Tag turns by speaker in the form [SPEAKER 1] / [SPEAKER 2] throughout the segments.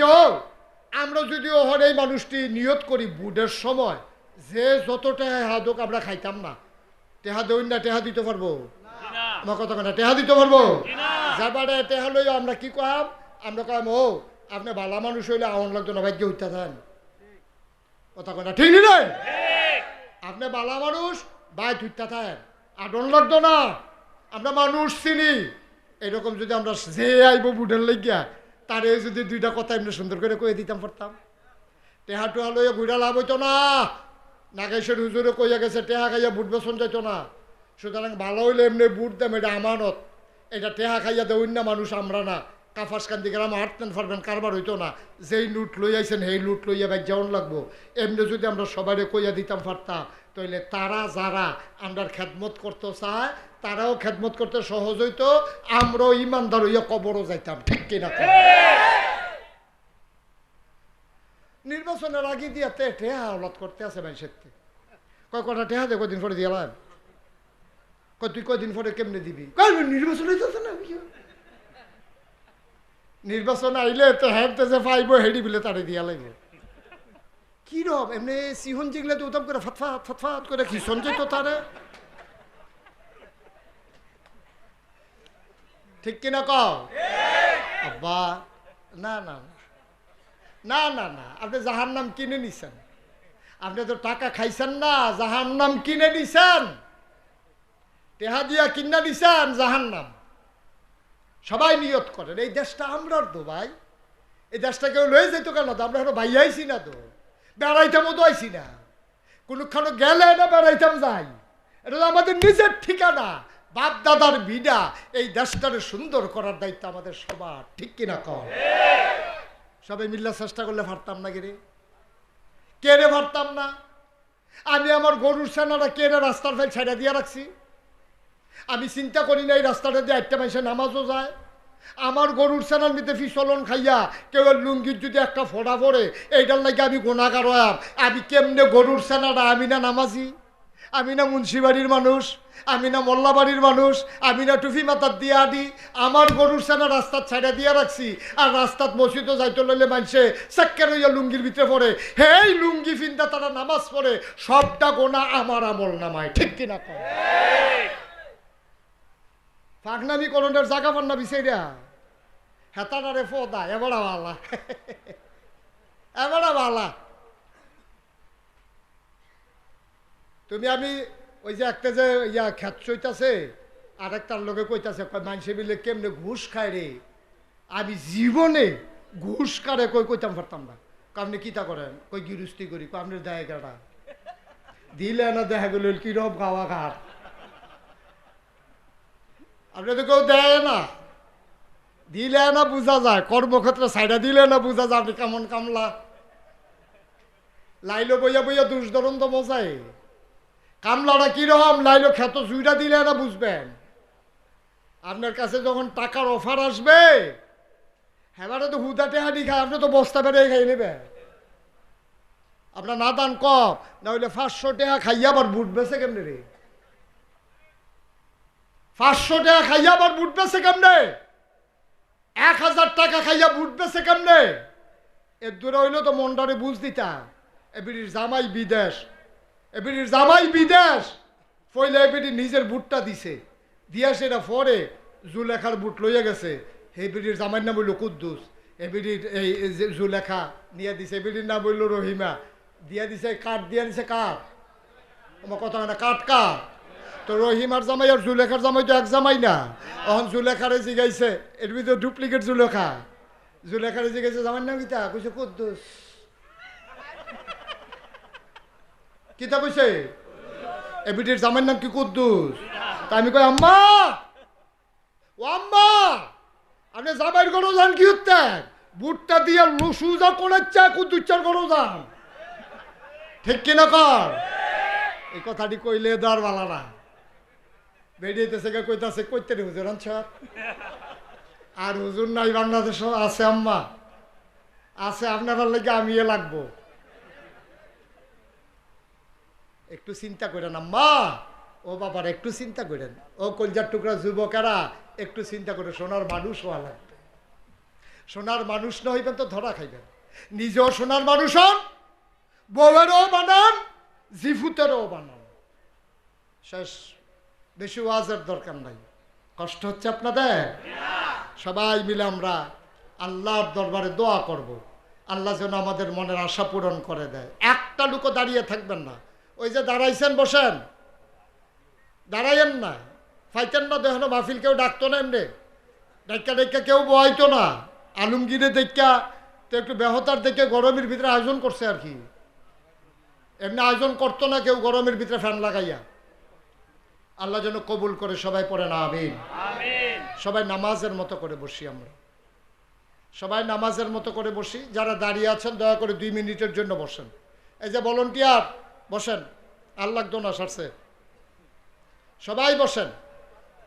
[SPEAKER 1] যাও আমরা যদি ওখানে এই মানুষটি নিয়ত করি বুডের সময় যে যত টেহা হাদক আমরা খাইতাম না। টেহা দইন না টেহা দিতে পারব? আমার কথা কথা টেহা দিতে পারব? যাবারে টেহা লই আমরা কি কহাম আমরা কহাম ও আপনি বালা মানুষ হইলে আউন লাগতো না ভাগ্য হইতে থাকেন। কথা কথা ঠিক নি আপনি বালা মানুষ বাই ধুইতে থাকেন। আডন লাগতো না। আমরা মানুষ চিনি। এরকম যদি আমরা যে আইব বুঢের লাগিয়া তারে যদি দুইটা কথা এমনি সুন্দর করে কয়ে দিতাম পারতাম টেহা টেহা লইয়া ঘুরা লাভ হইতো না। নাগেশ্বর হুজুরে কইয়া গেছে, টেহা খাইয়া বুট বেসন যাইতো না। সুতরাং ভালো হইলে এমনি বুট দাম এটা আমানত। এটা টেহা খাইয়া দেউন না মানুষ, আমরা না। কাফাস কান্দি গ্রামে হাঁটতেন পারবেন কারবার হইতো না। যেই লুট লই আইছেন, সেই লুট লইয়া ব্যাগ যেমন লাগবো। এমনি যদি আমরা সবাই কইয়া দিতাম পারতাম তাইলে তারা যারা আমরা খেদমত করতে চায় তারাও খেদমত করতে সহজ হইতো, আমরাও ইমানদার হইয়া কবরও যাইতাম, ঠিক কিনা? নির্বাচনের আগে দিয়ে তে টেহা আওলাদ করতে আছে মানুষের থেকে। কয় কটা টেহা দে কদিন পরে দিলাম কয় তুই কদিন পরে কেমনে দিবি নির্বাচন হইতেছে না? নির্বাচন আইলে তো হ্যাঁতে যে পাইব হেডি বলে তারে দিয়া লাগবে কি রব, এমনি সিহন জিগলে তো উত্তম করে ফতফাত ফতফাত করে খিসন যেত তারে ঠিক কিনা কও? আব্বা, না না না। না না আপনি জাহার নাম কিনে নিছেন। আপনি তো টাকা খাইছেন না জাহার নাম কিনে নিছেন। টেহা দিয়া কিনা নিছেন জাহার নাম সবাই নিয়ত করেন, এই দেশটা আমরার তো ভাই। এই দেশটা কেউ লয়ে যেত কেন তো? আমরা এখন ভাই আইছি না তো। বেড়াইতামও তো আইছি না। কোনখানে গেলে না বেড়াইতাম যাই। এটা আমাদের নিজের ঠিকানা। বাপ দাদার বিডা এই দেশটারে সুন্দর করার দায়িত্ব আমাদের সবার, ঠিক কিনা কর সবাই মিল্লা চেষ্টা করলে পারতাম না গেরে কে রে পারতাম না? আমি আমার গরুর সেনারা কে রে রাস্তার ফেল ছাইড়া দিয়ে রাখছি? আমি চিন্তা করি না এই রাস্তাটা দিয়ে একটা মানুষের নামাজও যায়। আমার গরুর সেনার মধ্যে ফিসলন খাইয়া কেউ লুঙ্গির যদি একটা ফোড়া পড়ে, এইটার লাগে আমি গোনাগার হয়াম আমি কেমনে গরুর সেনাটা আমি না নামাজি? আমি না মুন্সিবাড়ির মানুষ? আমি না মোল্লাবাড়ির মানুষ, আমি না টুফি মাথার দিয়ে আদি আমার গরুর সেনা রাস্তার ছাইড়া দিয়ে রাখছি, আর রাস্তাত মসজিদও যাইতে লইলে মানুষে সাক্কের হইয়া লুঙ্গির ভিতরে পড়ে। হেই লুঙ্গি ফিন্দা তারা নামাজ পড়ে, সবটা গোনা আমার আমল নামায়, ঠিক কিনা কয় ফাগনামি করণের জাগা পান্না বিচাইরা হেতাটারে ফোদা এবারা বালা। এবারা বালা। তুমি আমি ওই যে একটা যে ইয়া খ্যাত চইতাছে আর একটার লোকে কইতাছে মানুষে মিলে কেমনে ঘুষ খায় রে? আমি জীবনে ঘুষ কারে কই কইতাম পারতাম না। আপনি কিতা করেন? কই গিরুস্তি করি। আপনি দেয় গাড়া দিলে না দেখা গেল কিরম গাওয়া ঘাট? আপনি তো কেউ দেয় না। দিলে না বোঝা যায়, কর্মক্ষেত্রে সাইডা দিলে না বোঝা যায় আপনি কেমন কামলা। লাইলো বইয়া বইয়া দুষ ধরন তো কামলাটা কীরকম? লাইলো খ্যাত জুইটা দিলে না বুঝবেন। আপনার কাছে যখন টাকার অফার আসবে হ্যাঁ তো হুদা টেহানি খায়, আপনি তো বস্তা বেড়ে খাই নেবেন। আপনার না দান কম, না হইলে পাঁচশো টাকা খাইয়া আবার বুট বেছে কেমনে রে? পাঁচশো টাকা খাইয়া আবার বুট বেছে কেমনে? এক হাজার টাকা খাইয়া বুট বেছে কেমনে? এর দূরে হইলে তো মন্ডারে বুঝ দিতা এবিটির জামাই বিদেশ এবিটির জামাই বিদেশ। ফইলে এবিটি নিজের বুটটা দিছে। দিয়া সেটা পরে জুলেখার বুট লইয়া গেছে। বিটির জামাইয়ের নাম হইল কুদ্দুস। এবিটির এই জুলেখা নিয়ে দিছে। এবিটির নাম হইল রহিমা। দিয়া দিছে কাঠ, দিয়া দিছে কাঠ। আমার কথা না কাঠ কাঠ। তো রহিমার জামাই আর জুলেখার জামাই তো এক জামাই না। অহন জুলেখারে জিগাইছে। এর ভিতরে ডুপ্লিকেট জুলেখা। জুলেখারে জিগাইছে জামাই নাম কিতা কুদ্দুস। কিতা কইছে এবিটির জামাইয়ের নাম কি কুদ্দুস? তা আমি কই, আম্মা! ও আম্মা! আপনি জামাইয়ের গরো যান কি হচ্ছে বুটটা দিয়ে লুসুজা করেছে কুদ্দুচ্চার গরো যান ঠিক কিনা কর? এই কথাটি কইলে দর বালারা বেরিয়েতেছে কে কইতাছে, কইতে রে হুজুর আনছার আর হুজুর নাই বাংলাদেশ আছে, আম্মা। আছে, আপনার লেগে আমি এ লাগবো। একটু চিন্তা করেন, আম্মা! ও বাবার একটু চিন্তা করেন। ও কলজার টুকরা যুবকেরা একটু চিন্তা করে, সোনার মানুষ হওয়া লাগবে। সোনার মানুষ না হইবেন তো ধরা খাইবেন। নিজেও সোনার মানুষ হন, বউয়েরও বানান জিফুতেরও বানান। শেষ, বেশি ওয়াজের দরকার নাই। কষ্ট হচ্ছে আপনাদের? সবাই মিলে আমরা আল্লাহর দরবারে দোয়া করব। আল্লাহ যেন আমাদের মনের আশা পূরণ করে দেয়। একটা লুকো দাঁড়িয়ে থাকবেন না। ওই যে দাঁড়াইছেন বসেন। দাঁড়াইয়েন না। ফাইতেন না দেখেন মাহফিল কেউ ডাকতো না এমনি। ডাক্কা ডাক্কা কেউ বহাইতো না। আলমগীরে দেখা তো একটু বেহতার দেখে গরমের ভিতরে আয়োজন করছে আর কি। এমনি আয়োজন করতো না কেউ গরমের ভিতরে ফ্যান লাগাইয়া। আল্লাহ যেন কবুল করে সবাই পড়ে না আমিন। সবাই নামাজের মতো করে বসি আমরা। সবাই নামাজের মতো করে বসি। যারা দাঁড়িয়ে আছেন দয়া করে দুই মিনিটের জন্য বসেন। এই যে ভলন্টিয়ার বসেন, আল্লাহ দোনা সারছে। সবাই বসেন,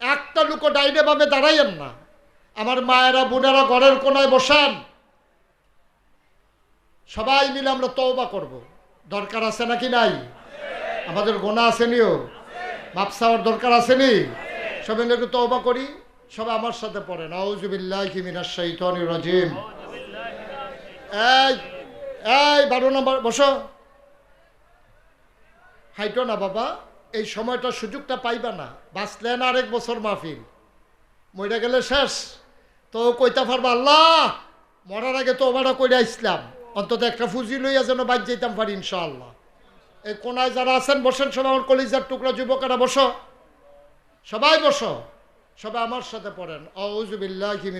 [SPEAKER 1] একটা লুকো ডাইনে বামে দাঁড়াইয়েন না। আমার মায়েরা, বোনেরা ঘরের কোনায় বসেন। সবাই মিলে আমরা তওবা করব। দরকার আছে নাকি নাই? আমাদের গোনা আসেনিও মাপসাওয়ার দরকার আসেনি সবাই মিলে একটু তওবা করি। সবাই আমার সাথে পড়েন। আউজুবিল্লাহি মিনাশ শাইতানির রাজিম। এই এই, বারো নম্বর, বসো। হাইটো না বাবা, এই সময়টা সুযোগটা পাইবা না। বাঁচলেন আরেক বছর মাহফিল। মরে গেলে শেষ। তো কইতা পারবা, আল্লাহ, মরার আগে তো ওবারা কইরা ইসলাম অন্তত একটা ফুজি লইয়া যেন বাইর যেতাম পারি ইনশাআল্লাহ। এই কোনায় যারা আছেন, বসেন সবাই আমার কলিজার টুকরা যুবকেরা, বসো। সবাই বসো। সবাই আমার সাথে পড়েন। আউজুবিল্লাহি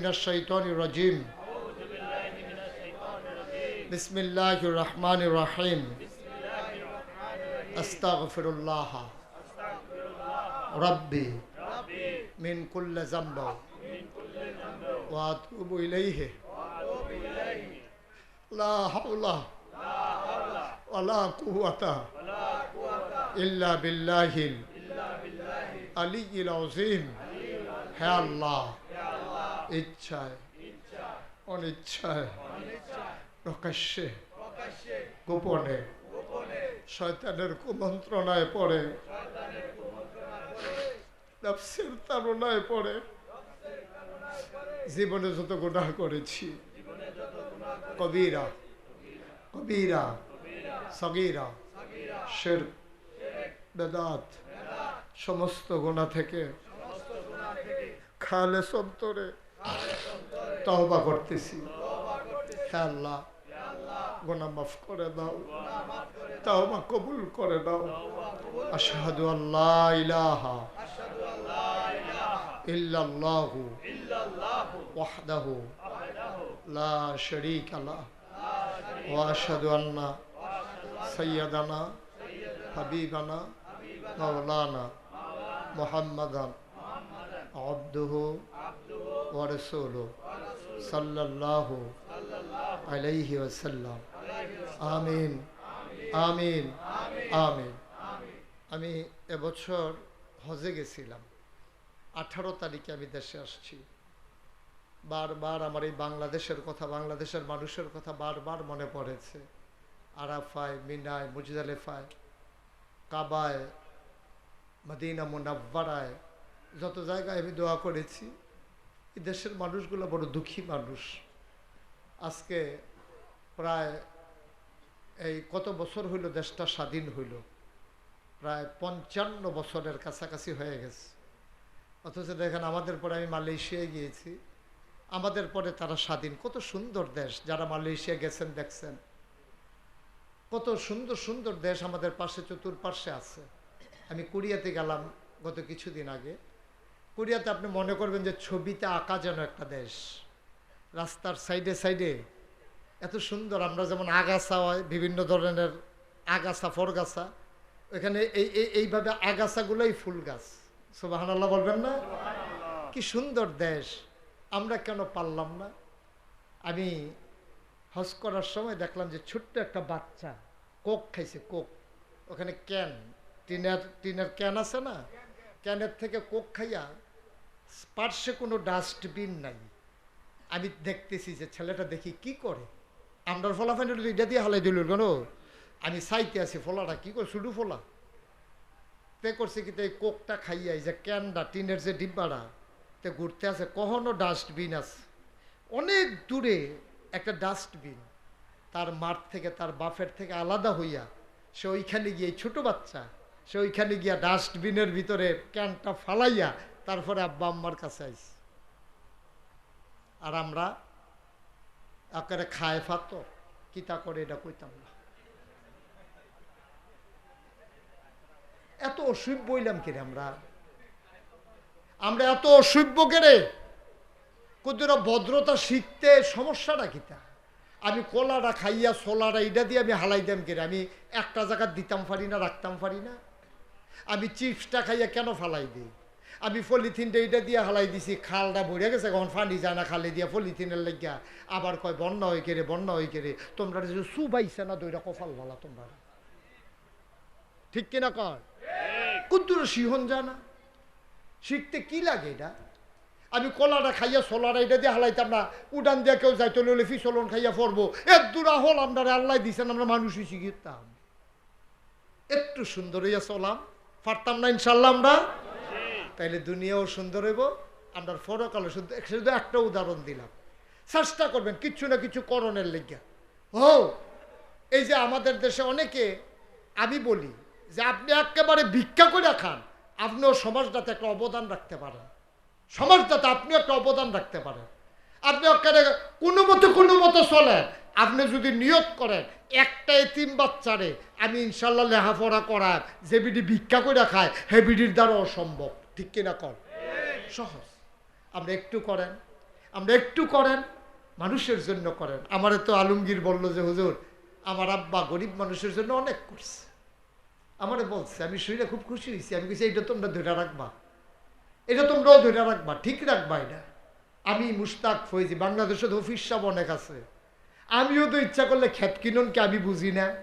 [SPEAKER 1] রাজিম। বিসমিল্লাহির রহমানির রহিম। আস্তাগফিরুল্লাহ রাব্বি মিন কুল্লি যামব ওয়া আতুবু ইলাইহি লা হাওলা ওয়ালা কুওয়াতা ইল্লা বিল্লাহিল আলিয়্যিল আযীম হে আল্লাহ ইচ্ছায় অনিচ্ছায় প্রকাশ্যে গোপনে শয়তানের কুমন্ত্রণায় পড়ে। নফসের তাড়নায় পড়ে। জীবনে যত গুনাহ করেছি। কবিরা কবিরা, সগিরা শের বেদাত, সমস্ত গোনা থেকে খালে সন্তরে তহবা করতেছি। হ্যাঁ আল্লাহ গোনা মাফ করে দাও। তওবা কবুল করে দাও আশহাদু আল্লাহ ইলাহা ইল্লাল্লাহু ওয়াহদাহু লা শারীকা লাহ ওয়া আশহাদু আন্না সাইয়্যিদানা হাবিবানা মাওলানা মুহাম্মাদান আবদুহু ওয়া রাসূলুহু সাল্লাল্লাহু আলাইহি ওয়াসাল্লাম আমিন আমিন। আমিন। আমি এবছর হজে গেছিলাম। আঠারো তারিখে আমি দেশে আসছি। বারবার আমার এই বাংলাদেশের কথা বাংলাদেশের মানুষের কথা বারবার মনে পড়েছে। আরাফায় মিনায় মুজদালেফায় কাবায় মদিনা মুনাব্বারায় যত জায়গায় আমি দোয়া করেছি এই দেশের মানুষগুলো বড় দুঃখী মানুষ। আজকে প্রায় এই কত বছর হইল দেশটা স্বাধীন হইল? প্রায় পঞ্চান্ন বছরের কাছাকাছি হয়ে গেছে। অথচ দেখেন, আমাদের পরে আমি মালয়েশিয়ায় গিয়েছি। আমাদের পরে তারা স্বাধীন। কত সুন্দর দেশ। যারা মালয়েশিয়া গেছেন, দেখছেন। কত সুন্দর সুন্দর দেশ আমাদের পাশে চতুর্পাশে আছে। আমি কোরিয়াতে গেলাম গত কিছুদিন আগে। কোরিয়াতে আপনি মনে করবেন যে ছবিতে আঁকা যেন একটা দেশ। রাস্তার সাইডে সাইডে এত সুন্দর আমরা যেমন আগাছা হয় বিভিন্ন ধরনের আগাছা ফরগাছা ওইখানে এই এই- এইভাবে আগাছাগুলোই ফুল গাছ। সুবাহান আল্লাহ বলবেন না? কি সুন্দর দেশ। আমরা কেন পারলাম না? আমি হজ করার সময় দেখলাম যে ছোট্ট একটা বাচ্চা কোক খাইছে কোক। ওখানে ক্যান টিনের টিনের ক্যান আছে না? ক্যানের থেকে কোক খাইয়া পার্শ্বে কোনো ডাস্টবিন নাই। আমি দেখতেছি যে ছেলেটা দেখি কি করে। আমরা ফলাফান এটা দিয়ে হালাই দিল কেন আমি সাইতে আছি ফলাটা, কি করে শুধু ফলা। তে করছে কি, তো এই কোকটা খাইয়া এই যে ক্যানটা টিনের যে ডিব্বাটা, তে ঘুরতে আছে, কখনো ডাস্টবিন আছে। অনেক দূরে একটা ডাস্টবিন তার মাঠ থেকে, তার বাফের থেকে আলাদা হইয়া, সে ওইখানে গিয়ে ছোট বাচ্চা, সে ওইখানে গিয়া ডাস্টবিনের ভিতরে ক্যানটা ফালাইয়া, তারপরে আব্বা আম্মার কাছে আইস আর আমরা একেবারে খায় ফাতো কিতা করে এটা কইতাম না। এত অসভ্য বইলাম কিরে আমরা? আমরা এত অসভ্য কেরে কুদুরা ভদ্রতা শিখতে সমস্যাটা কিতা আমি কলাটা খাইয়া সোলাটা এটা দিয়ে আমি হালাইতাম কিরে আমি একটা জায়গা দিতাম পারি না, রাখতাম পারি না। আমি চিপসটা খাইয়া কেন ফালাই দিই? আমি পলিথিনটা এইটা দিয়ে হালাই দিছি, খালটা ভরে গেছে কখন ফানি যায় না খালে দিয়া পলিথিনের লাগিয়া। আবার কয়, বন্যা হয়ে কেড়ে বন্যা হয়ে কেড়ে তোমরা যে সুবাইছে না দইটা কপাল বলা তোমরা। ঠিক কিনা কয়? কুদ্দুর সিহন জানা। শিখতে কি লাগে এটা? আমি কলাটা খাইয়া, সোলাটা এটা দিয়ে হালাইতাম না। উডান দিয়ে কেউ যাইতে, লইলে ফিসলন খাইয়া পড়ব। এর দূরা হল আমরা আল্লাহ দিছেন, আমরা মানুষই শিখিতাম। একটু সুন্দর হইয়া চলাম। পারতাম না ইনশাল্লাহ আমরা? তাইলে দুনিয়াও সুন্দর হইব আমরা ফরকালে শুধু শুধু একটা উদাহরণ দিলাম। চেষ্টা করবেন কিচ্ছু না কিছু করণের লেগিয়া। ও, এই যে আমাদের দেশে অনেকে, আমি বলি যে আপনি একেবারে ভিক্ষা করে খান, আপনিও সমাজটাতে একটা অবদান রাখতে পারেন। সমাজটাতে আপনিও একটা অবদান রাখতে পারেন। আপনি একেবারে কোনো মতো কোনো মতো চলেন। আপনি যদি নিয়ত করেন, একটা এতিম বাচ্চারে আমি ইনশাল্লাহ লেখাপড়া করার যে বিডি ভিক্ষা করে খায়, হে বিডির দ্বারা অসম্ভব। ঠিক কিনা কর। সহজ। আমরা একটু করেন, আমরা একটু করেন, মানুষের জন্য করেন। আমারে তো আলমগীর বলল যে, হুজুর, আমার আব্বা গরিব মানুষের জন্য অনেক করছে। আমারে বলছে, আমি শুনে খুব খুশি হয়েছি আমি কিছু এটা তোমরা ধরে রাখবা। এটা তোমরাও ধরে রাখবা। ঠিক রাখবা এটা। আমি মুস্তাক ফৈজি, বাংলাদেশে তো অফিস সব অনেক আছে। আমিও তো ইচ্ছা করলে খ্যাত কিননকে আমি বুঝি না।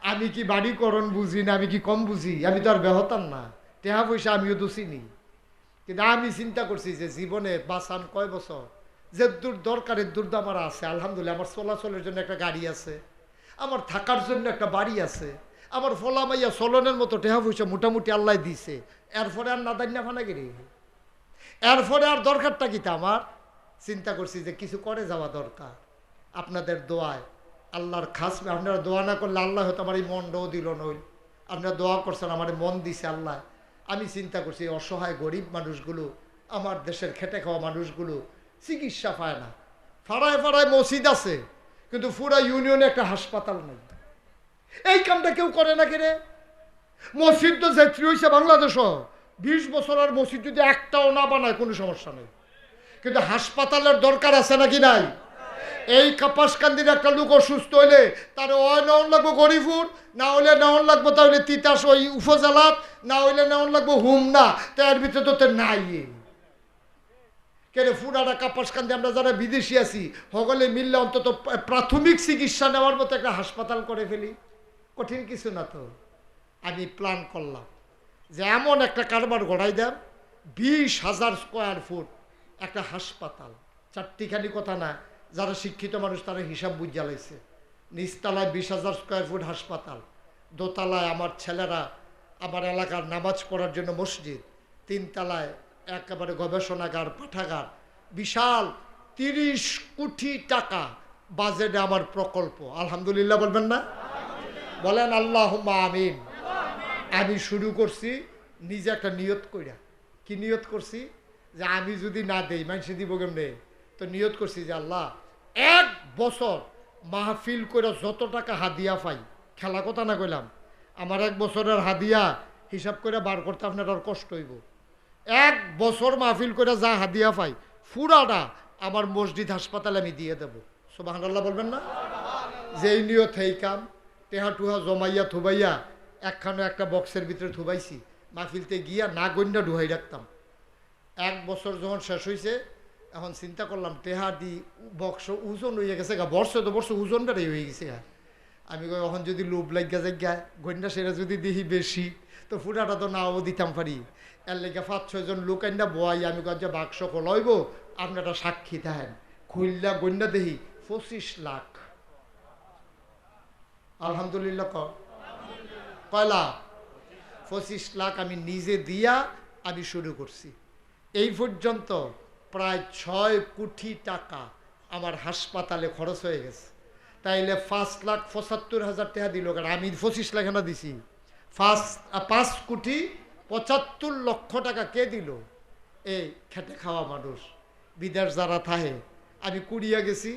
[SPEAKER 1] আমি কি বাড়ি বাড়িকরণ বুঝি না? আমি কি কম বুঝি? আমি তো আর বেহতাম না। টেহা পয়সা আমিও তো চিনি কিন্তু আমি চিন্তা করছি যে জীবনে বাঁচান কয় বছর যে দূর দরকারের দূর আমার আছে, আলহামদুলিল্লাহ আমার চলাচলের জন্য একটা গাড়ি আছে আমার থাকার জন্য একটা বাড়ি আছে আমার ফলা মাইয়া চলনের মতো টেহা পয়সা মোটামুটি আল্লাহ দিছে এরপরে আর না দান্না ফানাগিরি এরপরে আর দরকারটা কি আমার? চিন্তা করছি যে কিছু করে যাওয়া দরকার। আপনাদের দোয়ায়, আল্লাহর খাস, আপনারা দোয়া না করলে আল্লাহ হয়তো আমার এই মনটাও দিল নইল আপনারা দোয়া করছেন, আমার মন দিছে আল্লাহ। আমি চিন্তা করছি, অসহায় গরিব মানুষগুলো, আমার দেশের খেটে খাওয়া মানুষগুলো চিকিৎসা পায় না। ফাড়ায় ফাড়ায় মসজিদ আছে, কিন্তু পুরা ইউনিয়নে একটা হাসপাতাল নেই। এই কামটা কেউ করে না কেরে মসজিদ তো যাত্রী হয়েছে বাংলাদেশও বিশ বছর আর মসজিদ যদি একটাও না বানায়, কোনো সমস্যা নেই। কিন্তু হাসপাতালের দরকার আছে নাকি নাই? এই কাপাসকান্দির একটা লোক অসুস্থ হইলে তার ওয় নেওয়ান লাগবো গরিপুর না হইলে নেওয়ান লাগবো তাহলে তিতাস ওই উপজেলাত না হইলে নেওয়ান লাগবো হুম না তো এর ভিতরে তো নাই। কেন ফুরাটা কাপাসকান্দি, আমরা যারা বিদেশি আছি, সকলে মিললে অন্তত প্রাথমিক চিকিৎসা নেওয়ার মতো একটা হাসপাতাল করে ফেলি। কঠিন কিছু না তো। আমি প্ল্যান করলাম যে এমন একটা কারবার গড়াই দেন বিশ হাজার স্কোয়ার ফুট একটা হাসপাতাল। চারটিখানি কথা না যারা শিক্ষিত মানুষ, তারা হিসাব বুঝ জ্বালাইছে। নিচতলায় বিশ হাজার স্কোয়ার ফুট হাসপাতাল, দোতলায় আমার ছেলেরা আমার এলাকার নামাজ পড়ার জন্য মসজিদ, তিনতলায় একেবারে গবেষণাগার, পাঠাগার। বিশাল তিরিশ কোটি টাকা বাজেটে আমার প্রকল্প। আলহামদুলিল্লাহ বলবেন না? বলেন আল্লাহ আমিন। আমি শুরু করছি নিজে একটা নিয়ত কইরা। কি নিয়ত করছি? যে আমি যদি না দেই মানুষে দিব কেমনে? তো নিয়ত করছি যে আল্লাহ, এক বছর মাহফিল করে যত টাকা হাদিয়া পাই, খেলা কথা না কইলাম, আমার এক বছরের হাদিয়া হিসাব করে বার করতে আপনার আর কষ্ট হইব। এক বছর মাহফিল করে যা হাদিয়া পাই, ফুরাটা আমার মসজিদ হাসপাতালে আমি দিয়ে দেবো। সোবাহ বলবেন না? যে এই নিয়ত এই কাম, টেহা টুহা জমাইয়া থুবাইয়া একখানো একটা বক্সের ভিতরে থুবাইছি, মাহফিলতে গিয়া না গন্যা ডুহাই রাখতাম। এক বছর যখন শেষ হয়েছে এখন চিন্তা করলাম, টেহা দি বক্স ওজন হয়ে গেছে গা, বর্ষ তো বর্ষ ওজন বেড়ে হয়ে গেছে গা। আমি এখন যদি লোভ লাগিয়া যাইগা গন্যা সেরা যদি দেখি বেশি, তো ফুটাটা তো নাও দিতাম পারি। এর লেগে পাঁচ ছয়জন লোক আইনা বয়াই, আমি কয়ে বাক্স খোলাইব আপনারা সাক্ষী থাকেন খুললা গন্যা দেখি পঁচিশ লাখ। আলহামদুলিল্লাহ ক। কয়লা? পঁচিশ লাখ আমি নিজে দিয়া আমি শুরু করছি। এই পর্যন্ত প্রায় ছয় কোটি টাকা আমার হাসপাতালে খরচ হয়ে গেছে। তাইলে পাঁচ লাখ পঁচাত্তর হাজার টাকা দিল কারণ আমি পঁচিশ লাখ না দিছি। পাঁচ পাঁচ কোটি পঁচাত্তর লক্ষ টাকা কে দিল? এই খেটে খাওয়া মানুষ, বিদেশ যারা থাহে আমি কুড়িয়া গেছি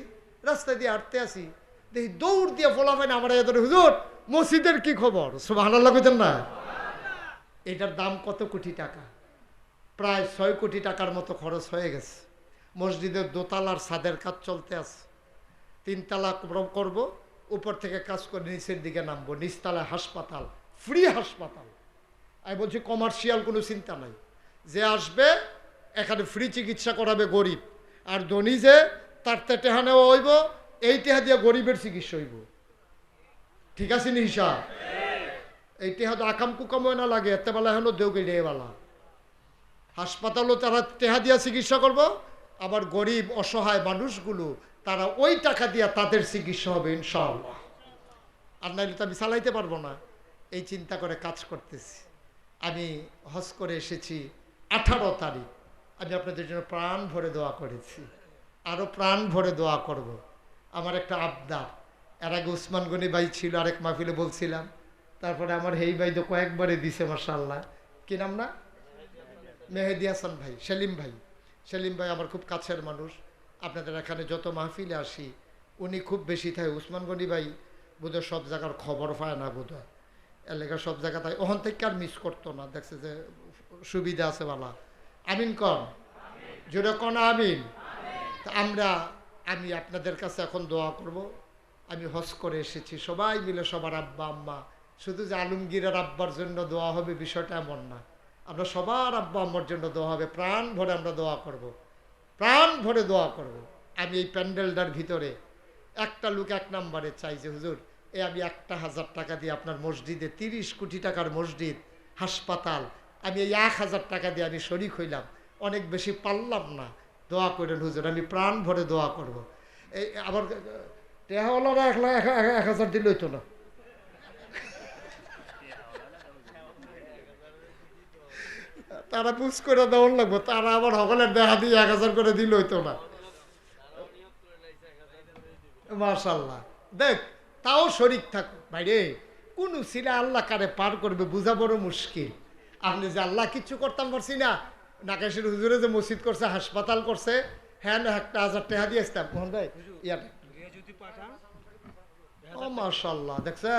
[SPEAKER 1] রাস্তা দিয়ে হাঁটতে আসি। দেখি দৌড় দিয়ে ফলাফেন আমার এদের হুজুর, মসজিদের কি খবর? সব আল্লাহ কইতেন না? এটার দাম কত কোটি টাকা? প্রায় ছয় কোটি টাকার মতো খরচ হয়ে গেছে। মসজিদের দোতলার ছাদের কাজ চলতে আছে। তিনতলা করব- উপর থেকে কাজ করে নিচের দিকে নামবো। নিচতলায় হাসপাতাল, ফ্রি হাসপাতাল। আমি বলছি কমার্শিয়াল কোনো চিন্তা নাই। যে আসবে, এখানে ফ্রি চিকিৎসা করাবে গরিব। আর ধনী যে, তার তে টেহা নেওয়া হইব, এই টেহা দিয়ে গরিবের চিকিৎসা হইব। ঠিক আছে নি হিসাব? এই টেহা তো আকাম কুকাম না লাগে, এতে বেলা হলো দেউকে ডেবেলা হাসপাতালও তারা টেহা দিয়া চিকিৎসা করব। আবার গরিব, অসহায় মানুষগুলো, তারা ওই টাকা দিয়া তাদের চিকিৎসা হবে, ইনশাআল্লাহ। আর নাইলে তো আমি চালাইতে পারব না। এই চিন্তা করে কাজ করতেছি। আমি হজ করে এসেছি আঠারো তারিখ। আমি আপনাদের জন্য প্রাণ ভরে দোয়া করেছি। আরও প্রাণ ভরে দোয়া করব। আমার একটা আবদার। এর আগে উসমান গনি ভাই ছিল, আরেক মাহফিলে বলছিলাম। তারপরে আমার হেই ভাই তো কয়েকবারে দিছে মাসাল্লাহ কি নাম না? মেহেদি হাসান ভাই সেলিম ভাই। সেলিম ভাই আমার খুব কাছের মানুষ। আপনাদের এখানে যত মাহফিলে আসি উনি খুব বেশি থাকে। উসমান গনি ভাই বোধহয় সব জায়গার খবর পায় না বোধহয়। এলাকা সব জায়গা তাই ওখান থেকে আর মিস করতো না। দেখছে যে সুবিধা আছে বালা। আমিন কন? জোরে কন আমিন। তা আমরা আমি আপনাদের কাছে এখন দোয়া করব। আমি হজ করে এসেছি। সবাই মিলে সবার আব্বা আম্মা। শুধু যে আলমগীরের আব্বার জন্য দোয়া হবে বিষয়টা এমন না। আমরা সবার আব্বা আম্মার জন্য দোয়া হবে, প্রাণ ভরে আমরা দোয়া করব। প্রাণ ভরে দোয়া করব। আমি এই প্যান্ডেলটার ভিতরে, একটা লোক এক নাম্বারে চাই যে হুজুর, এ আমি একটা হাজার টাকা দিয়ে আপনার মসজিদে তিরিশ কোটি টাকার মসজিদ, হাসপাতাল, আমি এই এক হাজার টাকা দিয়ে আমি শরিক হইলাম, অনেক বেশি পারলাম না দোয়া করেন, হুজুর, আমি প্রাণ ভরে দোয়া করব। এই, আবার টেহাওয়ালারা এক হাজার দিলে তো না তারা বুঝ করে দেওয়ার লাগবো, তারা আবার সকলের দেখা দিয়ে এক হাজার করে দিলে হইতো না। মার্শাল্লাহ দেখ, তাও শরিক থাকো বাইরে কোন ছিলা আল্লাহ কারে পার করবে বোঝা বড় মুশকিল। আপনি যে আল্লাহ কিচ্ছু করতাম পারছি না, নাকাশের হুজুরে যে মসজিদ করছে, হাসপাতাল করছে হ্যাঁ একটা হাজার টাকা দিয়ে আসতাম। মোহন ভাই, ইয়াটা। ও মার্শাল্লাহ দেখছে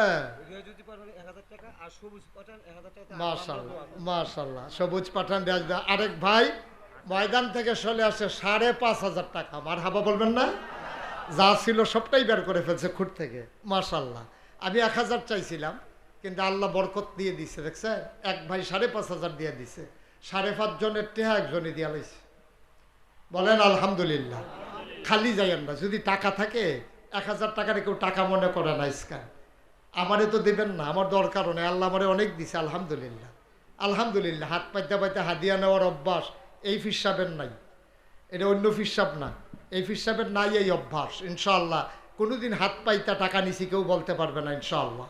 [SPEAKER 2] রিয়া যদি পাঠান এক হাজার টাকা আর সবুজ পাঠান এক হাজার টাকা
[SPEAKER 1] মার্শাল্লাহ মার্শাল্লাহ সবুজ পাঠান রাজদা আরেক ভাই ময়দান থেকে চলে আসে সাড়ে পাঁচ হাজার টাকা। আমার হাবা বলবেন না? যা ছিল সবটাই বের করে ফেলছে খুঁট থেকে। মার্শাল্লাহ আমি এক হাজার চাইছিলাম কিন্তু আল্লাহ বরকত দিয়ে দিছে দেখছে এক ভাই সাড়ে পাঁচ হাজার দিয়ে দিছে। সাড়ে পাঁচ জনের টেহা একজনে দিয়া লাইছে। বলেন আলহামদুলিল্লাহ। খালি যাইয়েন না যদি টাকা থাকে এক হাজার টাকার কেউ টাকা মনে করে না ইস্কার আমারে তো দেবেন না আমার দরকার নেই। আল্লাহ আমারে অনেক দিছে আলহামদুলিল্লাহ। আলহামদুলিল্লাহ হাত পাইতে পাইতে হাদিয়া নেওয়ার অভ্যাস এই ফিসাবের নাই। এটা অন্য ফিসাব না। এই ফিসাবের নাই এই অভ্যাস ইনশাআল্লাহ। কোনোদিন হাত পাইতা টাকা নিছি কেউ বলতে পারবে না ইনশাআল্লাহ।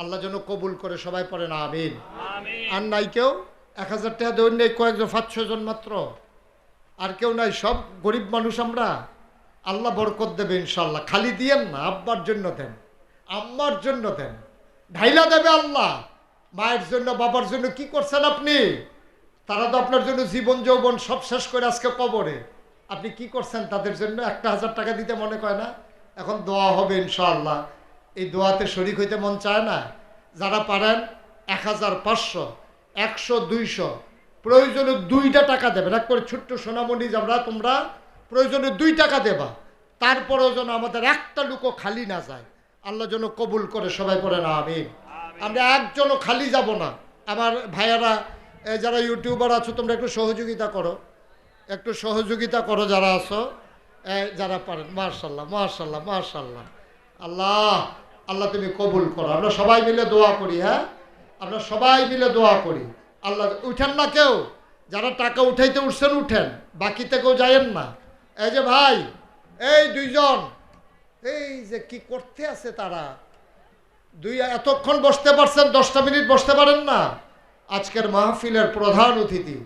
[SPEAKER 1] আল্লাহ যেন কবুল করে সবাই পড়ে না আমিন। আর নাই কেউ? এক হাজার টাকা নেই কয়েকজন পাঁচ ছজন মাত্র? আর কেউ নাই? সব গরিব মানুষ আমরা? আল্লাহ বরকত দেবে ইনশাল্লাহ খালি দিয়েন না, আব্বার জন্য দেন, আম্মার জন্য দেন। ঢাইলা দেবে আল্লাহ। মায়ের জন্য, বাবার জন্য কি করছেন আপনি? তারা তো আপনার জন্য জীবন যৌবন সব শেষ করে আজকে কবরে। আপনি কি করছেন তাদের জন্য? একটা হাজার টাকা দিতে মনে করে না? এখন দোয়া হবে ইনশাআল্লাহ। এই দোয়াতে শরিক হইতে মন চায় না? যারা পারেন, এক হাজার পাঁচশো, একশো, দুইশো, প্রয়োজনে দুইটা টাকা দেবেন। এক করে ছোট্ট সোনামণি, আমরা, তোমরা প্রয়োজনে দুই টাকা দেবা। তারপরেও যেন আমাদের একটা লুকও খালি না যায়। আল্লাহ যেন কবুল করে সবাই করে না আমিন। আমরা একজনও খালি যাব না। আমার ভাইয়ারা এ, যারা ইউটিউবার আছো তোমরা একটু সহযোগিতা করো। একটু সহযোগিতা করো যারা আছো। যারা পারেন মার্শাল্লাহ মার্শাল্লাহ মার্শাল্লাহ আল্লাহ আল্লাহ তুমি কবুল করো। আমরা সবাই মিলে দোয়া করি হ্যাঁ? আমরা সবাই মিলে দোয়া করি। আল্লাহ উঠেন না কেউ? যারা টাকা উঠাইতে উঠছেন উঠেন। বাকিতে কেউ যায়েন না। এই যে ভাই, এই দুইজন, এই যে কি করতে আছে তারা? দুই এতক্ষণ বসতে পারছেন, দশটা মিনিট বসতে পারেন না? আজকের মাহফিলের প্রধান অতিথি।